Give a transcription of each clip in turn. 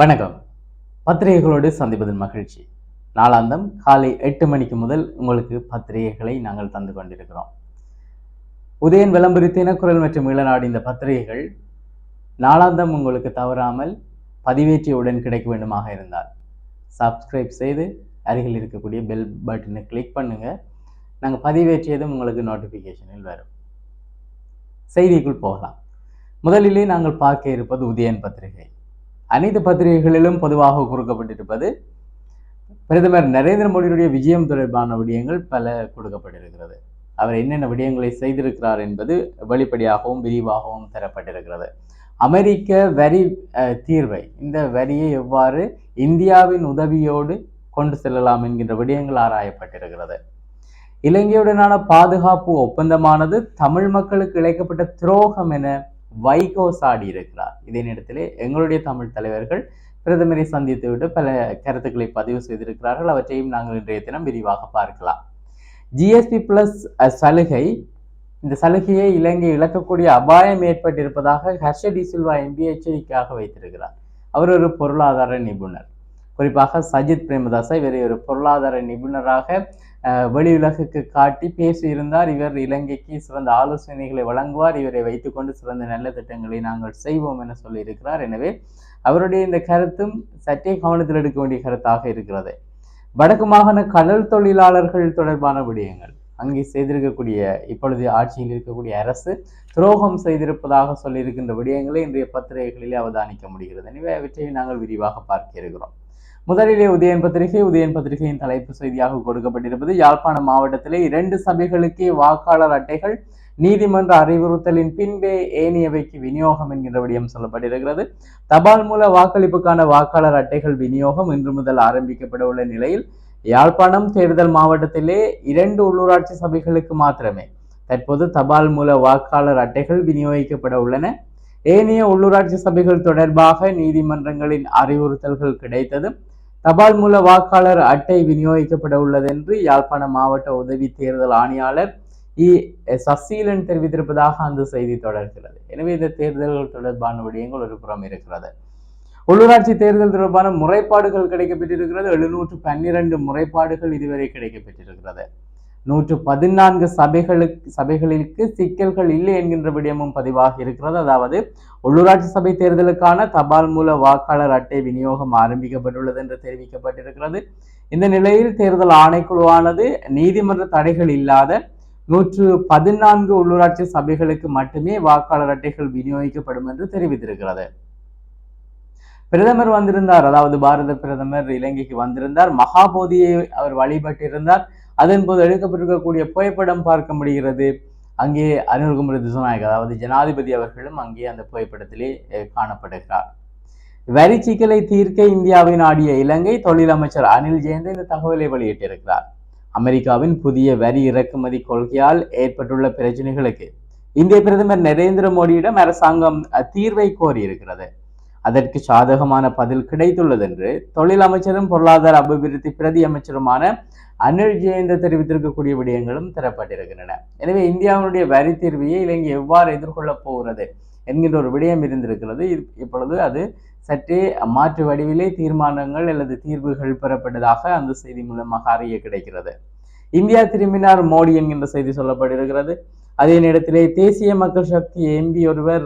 வணக்கம். பத்திரிகைகளோடு சந்திப்பதில் மகிழ்ச்சி. நாளாந்தம் காலை எட்டு மணிக்கு முதல் உங்களுக்கு பத்திரிகைகளை நாங்கள் தந்து கொண்டிருக்கிறோம். உதயன் விளம்பரி தினக்குரல் மற்றும் இளநாடு இந்த பத்திரிகைகள் நாளாந்தம் உங்களுக்கு தவறாமல் பதிவேற்றியவுடன் கிடைக்க வேண்டுமாக இருந்தால் சப்ஸ்கிரைப் செய்து அருகில் இருக்கக்கூடிய பெல் பட்டனை கிளிக் பண்ணுங்க. நாங்கள் பதிவேற்றியதும் உங்களுக்கு நோட்டிஃபிகேஷனில் வரும். செய்திக்குள் போகலாம். முதலிலே நாங்கள் பார்க்க இருப்பது உதயன் பத்திரிகை. அனைத்து பத்திரிகைகளிலும் பொதுவாக கொடுக்கப்பட்டிருப்பது பிரதமர் நரேந்திர மோடியுடைய விஜயம் தொடர்பான விடயங்கள் பல கொடுக்கப்பட்டிருக்கிறது. அவர் என்னென்ன விடயங்களை செய்திருக்கிறார் என்பது வெளிப்படையாகவும் விரிவாகவும் தரப்பட்டிருக்கிறது. அமெரிக்க வரி அஹ், தீர்வை இந்த வரியை எவ்வாறு இந்தியாவின் உதவியோடு கொண்டு செல்லலாம் என்கின்ற விடயங்கள் ஆராயப்பட்டிருக்கிறது. இலங்கையுடனான பாதுகாப்பு ஒப்பந்தமானது தமிழ் மக்களுக்கு இழைக்கப்பட்ட துரோகம் என வைகோ சாடி இருக்கிறார். இதே நேரத்தில் எங்களுடைய தமிழ் தலைவர்கள் பிரதமரை சந்தித்துவிட்டு பல கருத்துக்களை பதிவு செய்திருக்கிறார்கள். அவற்றையும் நாங்கள் இன்றைய தினம் விரிவாக பார்க்கலாம். ஜிஎஸ்பி பிளஸ் சலுகை. இந்த சலுகையை இலங்கை இழக்கக்கூடிய அபாயம் ஏற்பட்டிருப்பதாக ஹர்ஷ டி சில்வா எம்பி எச்சரிக்கையாக வைத்திருக்கிறார். அவர் ஒரு பொருளாதார நிபுணர். குறிப்பாக சஜித் பிரேமதாசா இவரை ஒரு பொருளாதார நிபுணராக வெளியுலகுக்கு காட்டி பேசியிருந்தார். இவர் இலங்கைக்கு சிறந்த ஆலோசனைகளை வழங்குவார். இவரை வைத்துக்கொண்டு சிறந்த நல்ல திட்டங்களை நாங்கள் செய்வோம் என சொல்லியிருக்கிறார். எனவே அவருடைய இந்த கருத்தும் சற்றே கவனத்தில் எடுக்க வேண்டிய கருத்தாக இருக்கிறது. வடக்கு மாகாண கடல் தொழிலாளர்கள் தொடர்பான விடயங்கள். அங்கே செய்திருக்கக்கூடிய இப்பொழுது ஆட்சியில் இருக்கக்கூடிய அரசு துரோகம் செய்திருப்பதாக சொல்லியிருக்கின்ற விடயங்களை இன்றைய பத்திரிகைகளிலே அவதானிக்க முடிகிறது. எனவே அவற்றை நாங்கள் விரிவாக பார்க்க இருக்கிறோம். முதலிலே உதயன் பத்திரிகை உதயன் பத்திரிகையின் தலைப்பு செய்தியாக கொடுக்கப்பட்டிருப்பது யாழ்ப்பாணம் மாவட்டத்திலே இரண்டு சபைகளுக்கே வாக்காளர் அட்டைகள் நீதிமன்ற அறிவுறுத்தலின் பின்பே ஏனையவைக்கு விநியோகம் என்கின்ற விடயம் சொல்லப்பட்டிருக்கிறது. தபால் மூல வாக்களிப்புக்கான வாக்காளர் அட்டைகள் விநியோகம் இன்று முதல் ஆரம்பிக்கப்பட உள்ள நிலையில் யாழ்ப்பாணம் தேர்தல் மாவட்டத்திலே இரண்டு உள்ளூராட்சி சபைகளுக்கு மாத்திரமே தற்போது தபால் மூல வாக்காளர் அட்டைகள் விநியோகிக்கப்பட உள்ளன. ஏனைய உள்ளூராட்சி சபைகள் தொடர்பாக நீதிமன்றங்களின் அறிவுறுத்தல்கள் கிடைத்ததும் தபால் மூல வாக்காளர் அட்டை விநியோகிக்கப்பட உள்ளது என்று யாழ்ப்பாண மாவட்ட உதவி தேர்தல் ஆணையாளர் இ. சசீலன் தெரிவித்திருப்பதாக அந்த செய்தி தொடர்கிறது. எனவே இந்த தேர்தல்கள் தொடர்பான விடயங்கள் ஒரு புறம் இருக்கிறது. உள்ளூராட்சி தேர்தல் தொடர்பான முறைப்பாடுகள் கிடைக்கப்பெற்றிருக்கிறது. எழுநூற்று பன்னிரண்டு முறைப்பாடுகள் இதுவரை கிடைக்கப்பெற்றிருக்கிறது. நூற்று பதினான்கு சபைகளுக்கு சபைகளிற்கு சிக்கல்கள் இல்லை என்கின்ற விடயமும் பதிவாக இருக்கிறது. அதாவது உள்ளூராட்சி சபை தேர்தலுக்கான தபால் மூல வாக்காளர் அட்டை விநியோகம் ஆரம்பிக்கப்பட்டுள்ளது என்று தெரிவிக்கப்பட்டிருக்கிறது. இந்த நிலையில் தேர்தல் ஆணைக்குழுவானது நீதிமன்ற தடைகள் இல்லாத நூற்று பதினான்கு உள்ளூராட்சி சபைகளுக்கு மட்டுமே வாக்காளர் அட்டைகள் விநியோகிக்கப்படும் என்று தெரிவித்திருக்கிறது. பிரதமர் வந்திருந்தார். அதாவது பாரத பிரதமர் இலங்கைக்கு வந்திருந்தார். மகாபோதியை அவர் வழிபட்டிருந்தார். அதன் போது எடுக்கப்பட்டிருக்கக்கூடிய புகைப்படம் பார்க்க முடிகிறது. அங்கே அனுர்குமர திசுநாயக் அதாவது ஜனாதிபதி அவர்களும் அங்கே அந்த புகைப்படத்திலே காணப்படுகிறார். வரி சிக்கலை தீர்க்க இந்தியாவை நாடிய இலங்கை தொழில் அமைச்சர் அனில் ஜெயந்த் இந்த தகவலை வெளியிட்டிருக்கிறார். அமெரிக்காவின் புதிய வரி இறக்குமதி கொள்கையால் ஏற்பட்டுள்ள பிரச்சனைகளுக்கு இந்திய பிரதமர் நரேந்திர மோடியிடம் அரசாங்கம் அஹ், தீர்வை கோரியிருக்கிறது. அதற்கு சாதகமான பதில் கிடைத்துள்ளது என்று தொழில் அமைச்சரும் பொருளாதார அபிவிருத்தி பிரதி அமைச்சருமான அனில் ஜெயந்த தெரிவித்திருக்கக்கூடிய விடயங்களும் தரப்பட்டிருக்கின்றன. எனவே இந்தியாவினுடைய வரி தீர்வையை இலங்கை எவ்வாறு எதிர்கொள்ளப் போகிறது என்கின்ற ஒரு விடயம் இருந்திருக்கிறது. இப்பொழுது அது சற்றே மாற்று வடிவிலே தீர்மானங்கள் அல்லது தீர்வுகள் பெறப்பட்டதாக அந்த செய்தி மூலமாக அறிய கிடைக்கிறது. இந்தியா திரும்பினார் மோடி என்கின்ற செய்தி சொல்லப்பட்டிருக்கிறது. அதே நேரத்திலே தேசிய மக்கள் சக்தி எம்பி ஒருவர்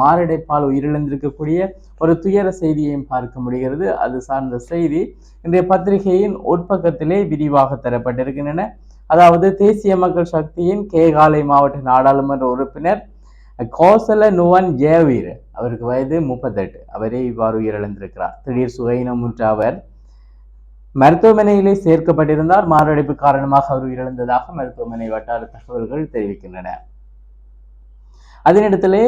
மாரடைப்பால் உயிரிழந்திருக்கக்கூடிய ஒரு துயர செய்தியையும் பார்க்க முடிகிறது. அது சார்ந்த செய்தி இன்றைய பத்திரிகையின் உட்பக்கத்திலே விரிவாக தரப்பட்டிருக்கின்றன. அதாவது தேசிய மக்கள் சக்தியின் கேகாலை மாவட்ட நாடாளுமன்ற உறுப்பினர் கோசல நுவன் ஜேவீர் அவருக்கு வயது முப்பத்தெட்டு. அவரே இவ்வாறு உயிரிழந்திருக்கிறார். திடீர் சுகையினமுற்ற அவர் மருத்துவமனையிலே சேர்க்கப்பட்டிருந்தார் மாரடைப்பு காரணமாக அவர் உயிரிழந்ததாக மருத்துவமனை வட்டார தகவல்கள் தெரிவிக்கின்றன. அதனிடத்திலே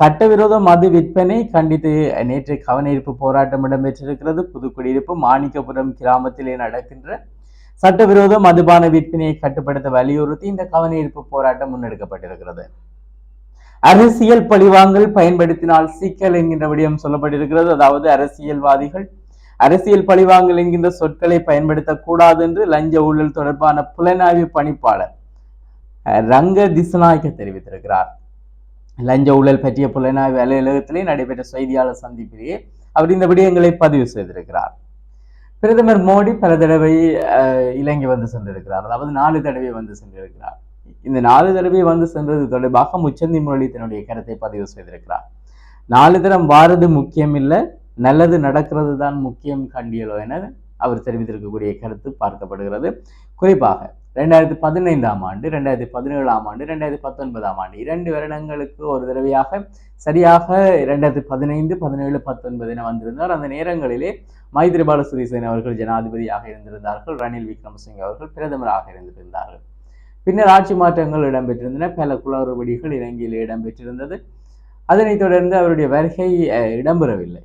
சட்டவிரோத மது விற்பனை கண்டித்து நேற்று கவனஈர்ப்பு போராட்டம் இடம்பெற்றிருக்கிறது. புதுக்குடியிருப்பு மாணிக்கபுரம் கிராமத்திலே நடக்கின்ற சட்டவிரோத மதுபான விற்பனையை கட்டுப்படுத்த வலியுறுத்தி இந்த கவனஈர்ப்பு போராட்டம் முன்னெடுக்கப்பட்டிருக்கிறது. அரசியல் பழிவாங்கல் பயன்படுத்தினால் சிக்கல் என்கின்ற விடயம் சொல்லப்பட்டிருக்கிறது. அதாவது அரசியல்வாதிகள் அரசியல் பழிவாங்கல் என்கின்ற சொற்களை பயன்படுத்தக்கூடாது என்று லஞ்ச ஊழல் தொடர்பான புலனாய்வு பணிப்பாளர் அஹ், ரங்க திசுநாயக்க தெரிவித்திருக்கிறார். லஞ்ச ஊழல் பற்றிய புலனாய்வு அலுவலகத்திலே நடைபெற்ற செய்தியாளர் சந்திப்பிலேயே அவர் இந்த விடயங்களை பதிவு செய்திருக்கிறார். பிரதமர் மோடி பல தடவை இலங்கை வந்து சென்றிருக்கிறார். அதாவது நாலு தடவை வந்து சென்றிருக்கிறார். இந்த நாலு தடவை வந்து சென்றது தொடர்பாக முச்சந்தி முரளி தன்னுடைய கருத்தை பதிவு செய்திருக்கிறார். நாலு தரம் வாரது முக்கியமில்லை. நல்லது நடக்கிறது தான் முக்கியம் கண்டியலோ என அவர் தெரிவித்திருக்கக்கூடிய கருத்து பார்க்கப்படுகிறது. குறிப்பாக ரெண்டாயிரத்தி பதினைந்தாம் ஆண்டு ரெண்டாயிரத்தி பதினேழாம் ஆண்டு ரெண்டாயிரத்தி பத்தொன்பதாம் ஆண்டு இரண்டு வருடங்களுக்கு ஒரு தடவையாக சரியாக இரண்டாயிரத்தி பதினைந்து பதினேழு பத்தொன்பது என வந்திருந்தார். அந்த நேரங்களிலே மைத்ரிபால சிறிசேன அவர்கள் ஜனாதிபதியாக இருந்திருந்தார்கள். ரணில் விக்ரமசிங்க அவர்கள் பிரதமராக இருந்திருந்தார்கள். பின்னர் ஆட்சி மாற்றங்கள் இடம்பெற்றிருந்தன. பல குளறுபடிகள் இலங்கையில் இடம்பெற்றிருந்தது. அதனைத் தொடர்ந்து அவருடைய வருகை இடம்பெறவில்லை.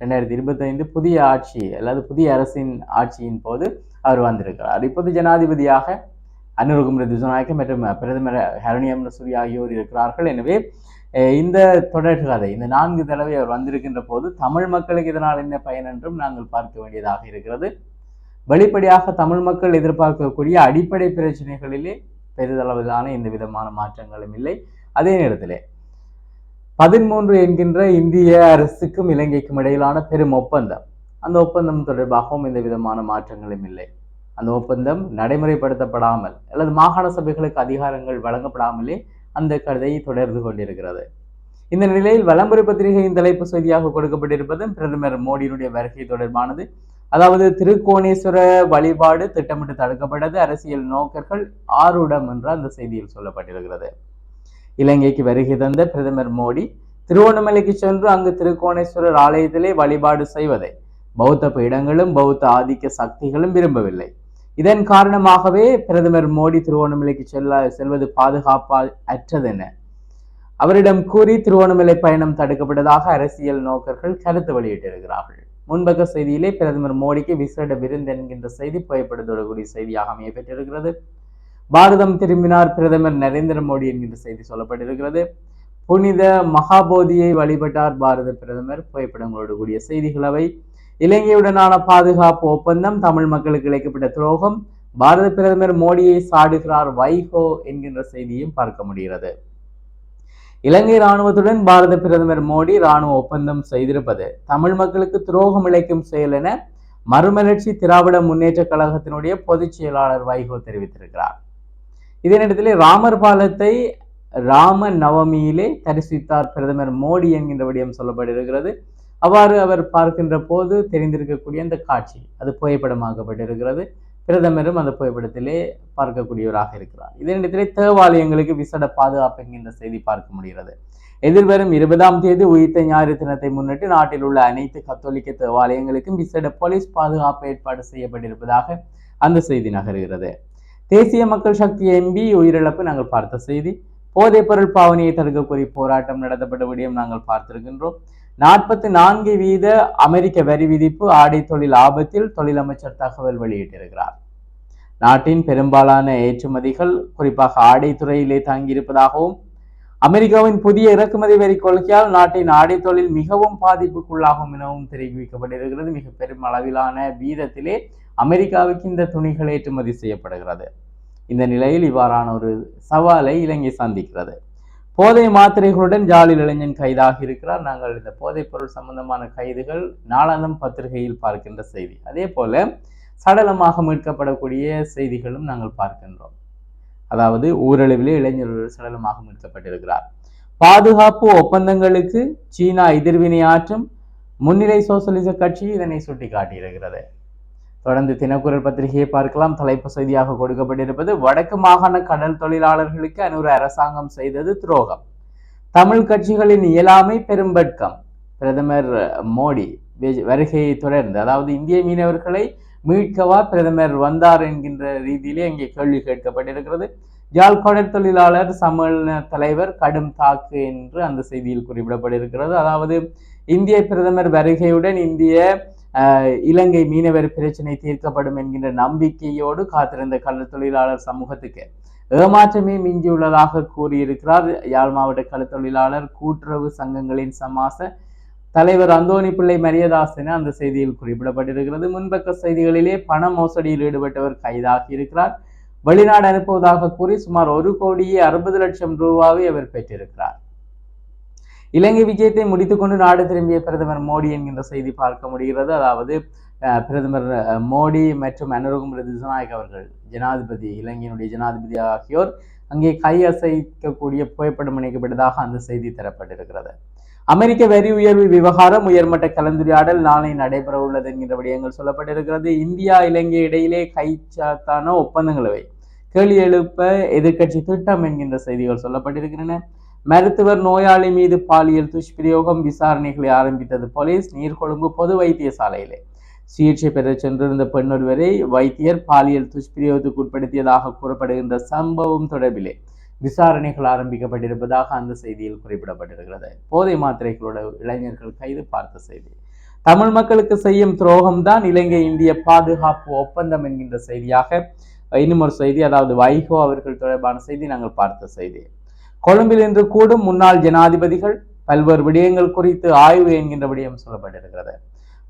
ரெண்டாயிரத்தி இருபத்தைந்து புதிய ஆட்சி அல்லது புதிய அரசின் ஆட்சியின் போது அவர் வந்திருக்கிறார். இப்போது ஜனாதிபதியாக அனுரகுமர திசுநாயக்கம் மற்றும் பிரதமர் ஹரணியம் சூரி ஆகியோர் இருக்கிறார்கள். எனவே இந்த தொடர் கதை இந்த நான்கு தடவை அவர் வந்திருக்கின்ற போது தமிழ் மக்களுக்கு இதனால் என்ன பயன் என்றும் நாங்கள் பார்க்க வேண்டியதாக இருக்கிறது. வெளிப்படையாக தமிழ் மக்கள் எதிர்பார்க்கக்கூடிய அடிப்படை பிரச்சனைகளிலே பெரிதளவிலான எந்த விதமான மாற்றங்களும் இல்லை. அதே நேரத்திலே பதிமூன்று என்கின்ற இந்திய அரசுக்கும் இலங்கைக்கும் இடையிலான பெரும் ஒப்பந்தம். அந்த ஒப்பந்தம் தொடர்பாகவும் எந்த விதமான மாற்றங்களும் இல்லை. அந்த ஒப்பந்தம் நடைமுறைப்படுத்தப்படாமல் அல்லது மாகாண சபைகளுக்கு அதிகாரங்கள் வழங்கப்படாமலே அந்த கதை தொடர்ந்து கொண்டிருக்கிறது. இந்த நிலையில் வலம்புரி பத்திரிகையின் தலைப்பு செய்தியாக கொடுக்கப்பட்டிருப்பது பிரதமர் மோடியினுடைய வருகை தொடர்பானது. அதாவது திருக்கோணேஸ்வர வழிபாடு திட்டமிட்டு தடுக்கப்பட்டது. அரசியல் நோக்கர்கள் ஆறுடம் என்று அந்த செய்தியில் சொல்லப்பட்டிருக்கிறது. இலங்கைக்கு வருகை தந்த பிரதமர் மோடி திருவண்ணாமலைக்கு சென்று அங்கு திருக்கோணேஸ்வரர் ஆலயத்திலே வழிபாடு செய்வதை பௌத்த பீடங்களும் பௌத்த ஆதிக்க சக்திகளும் விரும்பவில்லை. இதன் காரணமாகவே பிரதமர் மோடி திருவண்ணாமலைக்கு செல்ல செல்வது பாதுகாப்பா அற்றதென அவரிடம் கூறி திருவண்ணாமலை பயணம் தடுக்கப்பட்டதாக அரசியல் நோக்கர்கள் கருத்து வெளியிட்டிருக்கிறார்கள். முன்பக்க செய்தியிலே பிரதமர் மோடிக்கு விசேட விருந்து என்கின்ற செய்தி புகைப்படத்தோடு கூடிய செய்தியாக அமைய பெற்றிருக்கிறது பாரதம் திரும்பினார் பிரதமர் நரேந்திர மோடி என்கின்ற செய்தி சொல்லப்பட்டிருக்கிறது. புனித மகாபோதியை வழிபட்டார் பாரத பிரதமர். புகைப்படங்களோடு கூடிய செய்திகள் அவை. இலங்கையுடனான பாதுகாப்பு ஒப்பந்தம் தமிழ் மக்களுக்கு இழைக்கப்பட்ட துரோகம் பாரத பிரதமர் மோடியை சாடுகிறார் வைகோ என்கின்ற செய்தியும் பார்க்க முடிகிறது. இலங்கை இராணுவத்துடன் பாரத பிரதமர் மோடி இராணுவ ஒப்பந்தம் செய்திருப்பது. தமிழ் மக்களுக்கு துரோகம் இழைக்கும் செயல் என மறுமலர்ச்சி திராவிட முன்னேற்ற கழகத்தினுடைய பொதுச் செயலாளர் வைகோ தெரிவித்திருக்கிறார். இதே நேரத்தில் ராமர் பாலத்தை ராம நவமியிலே தரிசித்தார் பிரதமர் மோடி என்கின்ற விடயம் சொல்லப்பட்டிருக்கிறது. அவ்வாறு அவர் பார்க்கின்ற போது தெரிந்திருக்கக்கூடிய அந்த காட்சி அது புகைப்படமாக்கப்பட்டிருக்கிறது. பிரதமரும் அந்த புகைப்படத்திலே பார்க்கக்கூடியவராக இருக்கிறார். இதே நேரத்திலே தேவாலயங்களுக்கு விசட பாதுகாப்பு என்கின்ற செய்தி பார்க்க முடிகிறது. எதிர்வரும் இருபதாம் தேதி உயிர்த்த ஞாயிறு தினத்தை முன்னிட்டு நாட்டில் உள்ள அனைத்து கத்தோலிக்க தேவாலயங்களுக்கும் விசேட போலீஸ் பாதுகாப்பு ஏற்பாடு செய்யப்பட்டிருப்பதாக அந்த செய்தி நகர்கிறது. தேசிய மக்கள் சக்தி எம்பி உயிரிழப்பு நாங்கள் பார்த்த செய்தி. போதைப்பொருள் பாவனையை தடுக்க போராட்டம் நடத்தப்பட்ட விடயம் நாங்கள் பார்த்திருக்கின்றோம். நாற்பத்தி நான்கு வீத அமெரிக்க வரி விதிப்பு ஆடை தொழில் ஆபத்தில் தொழிலமைச்சர் தகவல் வெளியிட்டிருக்கிறார். நாட்டின் பெரும்பாலான ஏற்றுமதிகள் குறிப்பாக ஆடை துறையிலே தங்கியிருப்பதாகவும் அமெரிக்காவின் புதிய இறக்குமதி வரி கொள்கையால் நாட்டின் ஆடை தொழில் மிகவும் பாதிப்புக்குள்ளாகும் எனவும் தெரிவிக்கப்பட்டிருக்கிறது. மிக பெரும் அளவிலான வீதத்திலே அமெரிக்காவுக்கு இந்த துணிகள் ஏற்றுமதி செய்யப்படுகிறது. இந்த நிலையில் இவ்வாறான ஒரு சவாலை இலங்கை சந்திக்கிறது. போதை மாத்திரைகளுடன் ஜாலில் இளைஞன் கைதாகி இருக்கிறார். நாங்கள் இந்த போதைப் பொருள் சம்பந்தமான கைதுகள் நாளாந்தம் பத்திரிகையில் பார்க்கின்ற செய்தி. அதே போல சடலமாக மீட்கப்படக்கூடிய செய்திகளும் நாங்கள் பார்க்கின்றோம். அதாவது ஊரளவிலே இளைஞர்கள் சடலமாக மீட்கப்பட்டிருக்கிறார் பாதுகாப்பு ஒப்பந்தங்களுக்கு சீனா எதிர்வினையாற்றும் முன்னிலை சோசலிச கட்சி இதனை சுட்டிக்காட்டியிருக்கிறது. தொடர்ந்து தினக்குரல் பத்திரிகையை பார்க்கலாம். தலைப்பு செய்தியாக கொடுக்கப்பட்டிருப்பது வடக்கு மாகாண கடல் தொழிலாளர்களுக்கு அனுர அரசாங்கம் செய்தது துரோகம். தமிழ் கட்சிகளின் இயலாமை பெரும்பட்கம் பிரதமர் மோடி வருகையை தொடர்ந்து அதாவது இந்திய மீனவர்களை மீட்கவா பிரதமர் வந்தார் என்கின்ற ரீதியிலே இங்கே கேள்வி கேட்கப்பட்டிருக்கிறது. யாழ் தொழிலாளர் சம்மேளன தலைவர் கடும் தாக்கு என்று அந்த செய்தியில் குறிப்பிடப்பட்டிருக்கிறது. அதாவது இந்திய பிரதமர் வருகையுடன் இந்திய இலங்கை மீனவர் பிரச்சினை தீர்க்கப்படும் என்கின்ற நம்பிக்கையோடு காத்திருந்த கடல் தொழிலாளர் சமூகத்துக்கு ஏமாற்றமே மிஞ்சியுள்ளதாக கூறியிருக்கிறார். யாழ் மாவட்ட கடல் தொழிலாளர் கூட்டுறவு சங்கங்களின் சமாச தலைவர் அந்தோணி பிள்ளை மரியதாசன அந்த செய்தியில் குறிப்பிடப்பட்டிருக்கிறது. முன்பக்க செய்திகளிலே பண மோசடியில் ஈடுபட்டவர் கைதாகி இருக்கிறார். வெளிநாடு அனுப்புவதாக கூறி சுமார் ஒரு கோடியே அறுபது லட்சம் ரூபாவை அவர் பெற்றிருக்கிறார். இலங்கை விஜயத்தை முடித்துக்கொண்டு நாடு திரும்பிய பிரதமர் மோடி என்கின்ற செய்தி பார்க்க முடிகிறது. அதாவது பிரதமர் மோடி மற்றும் அனுரகுமர திசநாயக் அவர்கள் ஜனாதிபதி இலங்கையினுடைய ஜனாதிபதி ஆகியோர் அங்கே கை அசைக்கக்கூடிய புகைப்படம் இணைக்கப்பட்டதாக அந்த செய்தி தரப்பட்டிருக்கிறது. அமெரிக்க வரி உயர்வு விவகாரம் உயர்மட்ட கலந்துரையாடல் நாளை நடைபெற உள்ளது என்கிற விடயங்கள் சொல்லப்பட்டிருக்கிறது. இந்தியா இலங்கை இடையிலே கைச்சாத்தான ஒப்பந்தங்களவை. கேள்வி எழுப்ப எதிர்கட்சி திட்டம் என்கின்ற செய்திகள் சொல்லப்பட்டிருக்கின்றன. மருத்துவர் நோயாளி மீது பாலியல் துஷ்பிரயோகம் விசாரணைகளை ஆரம்பித்தது போலீஸ் நீர்கொழும்பு பொது வைத்தியசாலையிலே. சிகிச்சை பெற சென்றிருந்த பெண்ணொருவரை வைத்தியர் பாலியல் துஷ்பிரயோகத்துக்கு உட்படுத்தியதாக கூறப்படுகின்ற சம்பவம் தொடர்பிலே விசாரணைகள் ஆரம்பிக்கப்பட்டிருப்பதாக அந்த செய்தியில் குறிப்பிடப்பட்டிருக்கிறது. போதை மாத்திரைகளோட இளைஞர்கள் கைது பார்த்த செய்தி. தமிழ் மக்களுக்கு செய்யும் துரோகம்தான் இலங்கை இந்திய பாதுகாப்பு ஒப்பந்தம் என்கின்ற செய்தியாக இன்னும் ஒரு செய்தி அதாவது வைகோ அவர்கள் தொடர்பான செய்தி நாங்கள் பார்த்த செய்தி. கொழும்பில் இன்று கூடும் முன்னாள் ஜனாதிபதிகள் பல்வேறு விடயங்கள் குறித்து ஆய்வு என்கின்ற விடயம் சொல்லப்பட்டிருக்கிறது.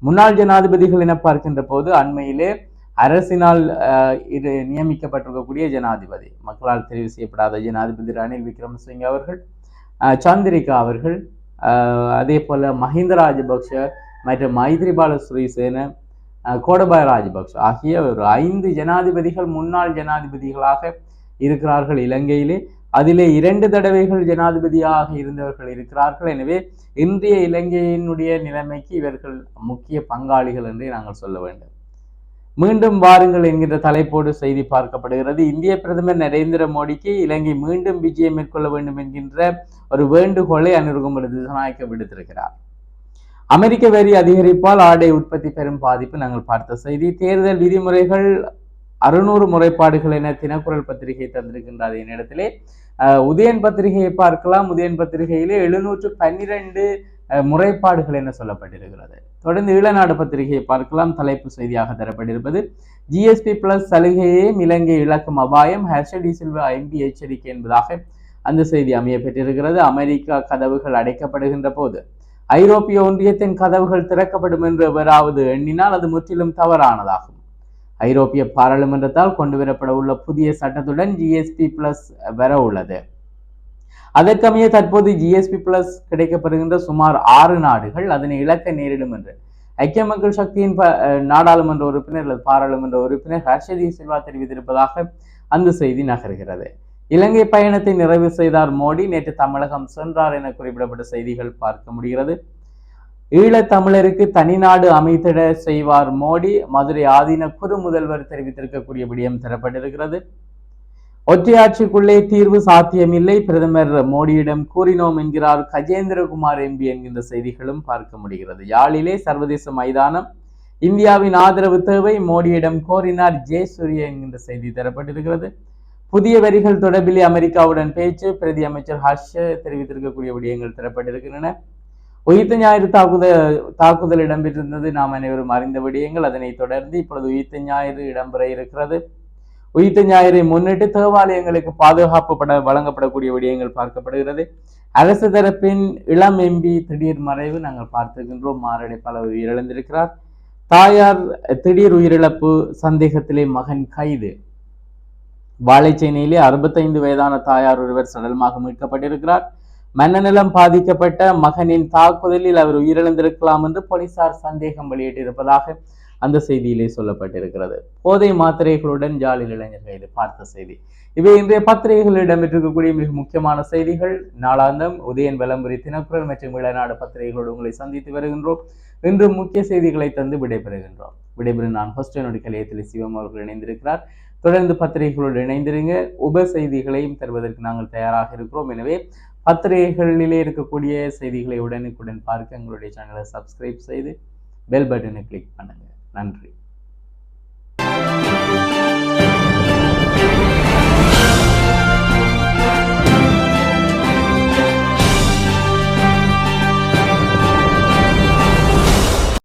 முன்னாள் ஜனாதிபதிகள் என பார்க்கின்ற போது அண்மையிலே அரசினால் இது நியமிக்கப்பட்டிருக்கக்கூடிய ஜனாதிபதி. மக்களால் தெரிவு செய்யப்படாத ஜனாதிபதி ரணில் விக்ரமசிங்க அவர்கள் சந்திரிகா அவர்கள் அதே போல் மஹிந்த ராஜபக்ஷ மற்றும் மைத்ரிபால ஸ்ரீசேன கோடபாய ராஜபக்ஷ ஆகிய ஒரு ஐந்து ஜனாதிபதிகள் முன்னாள் ஜனாதிபதிகளாக இருக்கிறார்கள் இலங்கையிலே. அதிலே இரண்டு தடவைகள் ஜனாதிபதியாக இருந்தவர்கள் இருக்கிறார்கள். எனவே இன்றைய இலங்கையினுடைய நிலைமைக்கு இவர்கள் முக்கிய பங்காளிகள் என்றே நாங்கள் சொல்ல வேண்டும். மீண்டும் வாருங்கள் என்கின்ற தலைப்போடு செய்தி பார்க்கப்படுகிறது. இந்திய பிரதமர் நரேந்திர மோடிக்கு இலங்கை மீண்டும் விஜயம் மேற்கொள்ள வேண்டும் என்கின்ற ஒரு வேண்டுகோளை அனுருகுமர் திசநாயக்க விடுத்திருக்கிறார். அமெரிக்க வரி அதிகரிப்பால் ஆடை உற்பத்தி பெறும் பாதிப்பு நாங்கள் பார்த்த செய்தி. தேர்தல் விதிமுறைகள் அறுநூறு முறைப்பாடுகள் என தினக்குரல் பத்திரிகை தந்திருக்கின்ற அதே நேரத்திலே உதயன் பத்திரிகையை பார்க்கலாம். உதயன் பத்திரிகையிலே எழுநூற்று பன்னிரண்டு முறைப்பாடுகள் என சொல்லப்பட்டிருக்கிறது. தொடர்ந்து ஈழநாடு பத்திரிகையை பார்க்கலாம். தலைப்பு செய்தியாக தரப்பட்டிருப்பது ஜிஎஸ்பி பிளஸ் சலுகையே இலங்கை இழக்கும் அபாயம் ஹர்ஷடி சில்வா எம்பி எச்சரிக்கை என்பதாக அந்த செய்தி அமைய பெற்றிருக்கிறது. அமெரிக்கா கதவுகள் அடைக்கப்படுகின்ற போது ஐரோப்பிய ஒன்றியத்தின் கதவுகள் திறக்கப்படும் என்று எவராவது எண்ணினால் அது முற்றிலும் தவறானதாகும். ஐரோப்பிய பாராளுமன்றத்தால் கொண்டுவரப்பட உள்ள புதிய சட்டத்துடன் ஜிஎஸ்பி பிளஸ் வர உள்ளது. அதற்கமைய தற்போது ஜிஎஸ்பி பிளஸ் கிடைக்கப்படுகின்ற சுமார் ஆறு நாடுகள் அதனை இழக்க நேரிடும் என்று. ஐக்கிய மக்கள் சக்தியின் நாடாளுமன்ற உறுப்பினர் அல்லது பாராளுமன்ற உறுப்பினர் ஹர்ஷதி சில்வா தெரிவித்திருப்பதாக அந்த செய்தி நகர்கிறது. இலங்கை பயணத்தை நிறைவு செய்தார் மோடி. நேற்று தமிழகம் சென்றார் என குறிப்பிடப்பட்ட செய்திகள் பார்க்க முடிகிறது. ஈழத்தமிழருக்கு தனிநாடு அமைத்திட செய்வார் மோடி. மதுரை ஆதீன குறு முதல்வர் தெரிவித்திருக்கக்கூடிய விடயம் தரப்பட்டிருக்கிறது. ஒற்றையாட்சிக்குள்ளே தீர்வு சாத்தியமில்லை. பிரதமர் மோடியிடம் கூறினோம் என்கிறார் கஜேந்திரகுமார் எம்பி என்கின்ற செய்திகளும் பார்க்க முடிகிறது. யாழிலே சர்வதேச மைதானம் இந்தியாவின் ஆதரவு தேவை மோடியிடம் கோரினார் ஜெயசூரிய என்கின்ற செய்தி தரப்பட்டிருக்கிறது. புதிய வரிகள் தொடர்பிலே அமெரிக்காவுடன் பேச்சு பிரதி அமைச்சர் ஹர்ஷ தெரிவித்திருக்கக்கூடிய விடயங்கள் தரப்பட்டிருக்கின்றன. உயிர்த்த ஞாயிறு தாக்குதல் தாக்குதல் இடம்பெற்றிருந்தது. நாம் அனைவரும் அறிந்த விடயங்கள். அதனை தொடர்ந்து இப்பொழுது உயிர்த்த ஞாயிறு இடம்பெற இருக்கிறது. உயிர்த்த ஞாயிறை முன்னிட்டு தேவாலயங்களுக்கு பாதுகாப்பு பட வழங்கப்படக்கூடிய விடயங்கள் பார்க்கப்படுகிறது. அரசு தரப்பின் இளம் எம்பி திடீர் மறைவு நாங்கள் பார்த்திருக்கின்றோம். மாரடை பல உயிரிழந்திருக்கிறார். தாயார் திடீர் உயிரிழப்பு சந்தேகத்திலே மகன் கைது. வாழைச்சேனையிலே அறுபத்தைந்து வயதான தாயார் ஒருவர் சடலமாக மீட்கப்பட்டிருக்கிறார். மன்னநிலம் பாதிக்கப்பட்ட மகனின் தாக்குதலில் அவர் உயிரிழந்திருக்கலாம் என்று போலீசார் சந்தேகம் வெளியிட்டிருப்பதாக அந்த செய்தியிலே சொல்லப்பட்டிருக்கிறது. போதை மாத்திரைகளுடன் ஜாலில் இளைஞர்கள் பார்த்த செய்தி. இவை இன்றைய பத்திரிகைகள் இடம்பெற்றிருக்கக்கூடிய மிக முக்கியமான செய்திகள். நாளாந்தம் உதயன் விளம்பரி தினக்குரல் மற்றும் இளநாடு பத்திரிகைகளோடு உங்களை சந்தித்து வருகின்றோம். இன்று முக்கிய செய்திகளை தந்து விடைபெறுகின்றோம். விடைபெறும் நான் ஹோஸ்டனுடைய கலையத்தில் சிவம் அவர்கள் இணைந்திருக்கிறார். தொடர்ந்து பத்திரிகைகளோடு இணைந்திருங்க. உப செய்திகளையும் தருவதற்கு நாங்கள் தயாராக இருக்கிறோம். எனவே பத்திரிகைகளிலே இருக்கக்கூடிய செய்திகளை உடனுக்குடன் பார்க்க எங்களுடைய சேனலை சப்ஸ்கிரைப் செய்து பெல் பட்டனை கிளிக் பண்ணுங்கள் நன்றி.